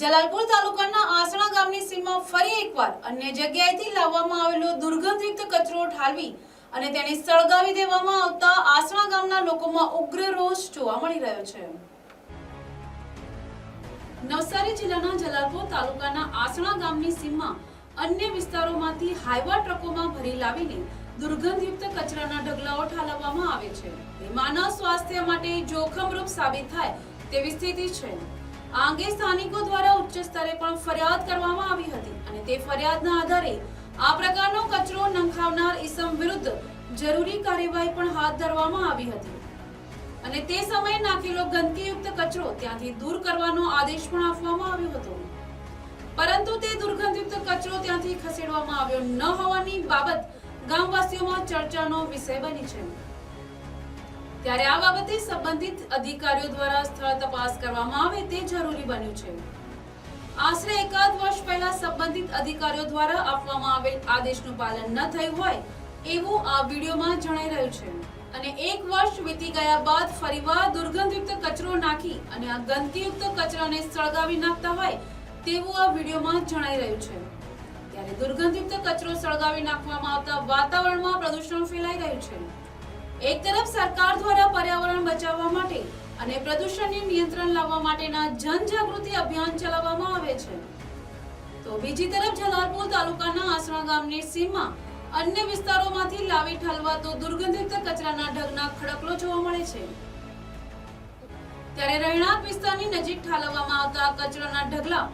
જલાલપુર તાલુકાના આસણા ગામની સીમા ફરી એકવાર અન્ય જગ્યાએથી લાવવામાં આવેલો દુર્ગંધયુક્ત કચરો ઠાલવી અને તેને સળગાવી દેવામાં આવતા આસણા ગામના લોકોમાં ઉગ્ર રોષ જોવા મળી રહ્યો છે. નવસારી જિલ્લાના જલાલપુર તાલુકાના આસણા ગામની સીમા અન્ય વિસ્તારોમાંથી હાઈવા ટ્રકોમાં ભરી લાવીને દુર્ગંધયુક્ત કચરાના ઢગલાઓ ઠાલવવામાં આવે છે. માનવ સ્વાસ્થ્ય માટે જોખમરૂપ સાબિત થાય તેવી સ્થિતિ છે. આ અંગે સ્થાનિકો દ્વારા ઉચ્ચ સ્તરે પણ ફરિયાદ કરવામાં આવી હતી અને તે ફરિયાદના આધારે આ પ્રકારનો કચરો નંખાવનાર ઇસમ વિરુદ્ધ જરૂરી કાર્યવાહી પણ હાથ ધરવામાં આવી હતી. અને તે સમયે નાખેલો ગંદકીયુક્ત કચરો ત્યાંથી દૂર કરવાનો આદેશ પણ આપવામાં આવ્યો હતો. પરંતુ તે દુર્ગંધયુક્ત કચરો ત્યાંથી ખસેડવામાં આવ્યો ન હોવાની બાબત ગામવાસીઓમાં ચર્ચાનો વિષય બની છે. ત્યારે આ બાબતે સંબંધિત અધિકારીઓ દ્વારા સ્થળ તપાસ કરવામાં આવે તે જરૂરી બન્યું છે. આશરે એકાદ વર્ષ પહેલા સંબંધિત અધિકારીઓ દ્વારા આપવામાં આવેલ આદેશનું પાલન ન થયું હોય એવું આ વિડીયોમાં જણાઈ રહ્યું છે. અને એક વર્ષ વીતી ગયા બાદ ફરીવાર દુર્ગંધયુક્ત કચરો નાખી અને આ ગંદકીયુક્ત કચરાને સળગાવી નાખતા હોય તેવું આ વિડીયોમાં જણાઈ રહ્યું છે. ત્યારે દુર્ગંધયુક્ત કચરો સળગાવી નાખવામાં આવતા વાતાવરણમાં પ્રદૂષણ ફેલાઈ રહ્યું છે. એક તરફ સરકાર દ્વારા પર્યાવરણ બચાવવા માટે અને પ્રદૂષણને નિયંત્રણ લાવવા માટેના જનજાગૃતિ અભિયાન ચલાવવામાં આવે છે. તો બીજી તરફ જલાલપુર તાલુકાના આસણા ગામની સીમા અન્ય વિસ્તારોમાંથી લાવી ઠલવાતો દુર્ગંધયુક્ત કચરાના ઢગના ખડકલો જોવા મળે છે. ત્યારે રહેણાંક વિસ્તારની નજીક ઠાલવવામાં આવતા કચરાના ઢગલા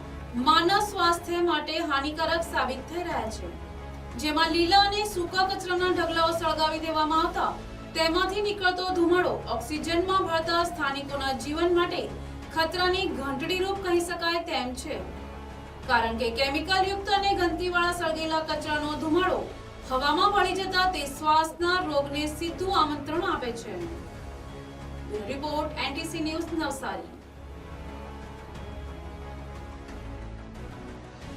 માનવ સ્વાસ્થ્ય માટે હાનિકારક સાબિત થઈ રહ્યા છે. જેમાં લીલા અને સૂકા કચરાના ઢગલાઓ સળગાવી દેવામાં આવતા તેમાંથી નીકળતો ધુમાડો ઓક્સિજનમાં ભળતા સ્થાનિકોના જીવન માટે ખતરાની ઘંટડીરૂપ કહી શકાય તેમ છે. કારણ કે કેમિકલ યુક્ત અને ગંદકીવાળા સળગેલા કચરાનો ધુમાડો હવામાં ભળી જતા તે શ્વાસના રોગને સીધું આમંત્રણ આપે છે. Report, NTC news Navsari.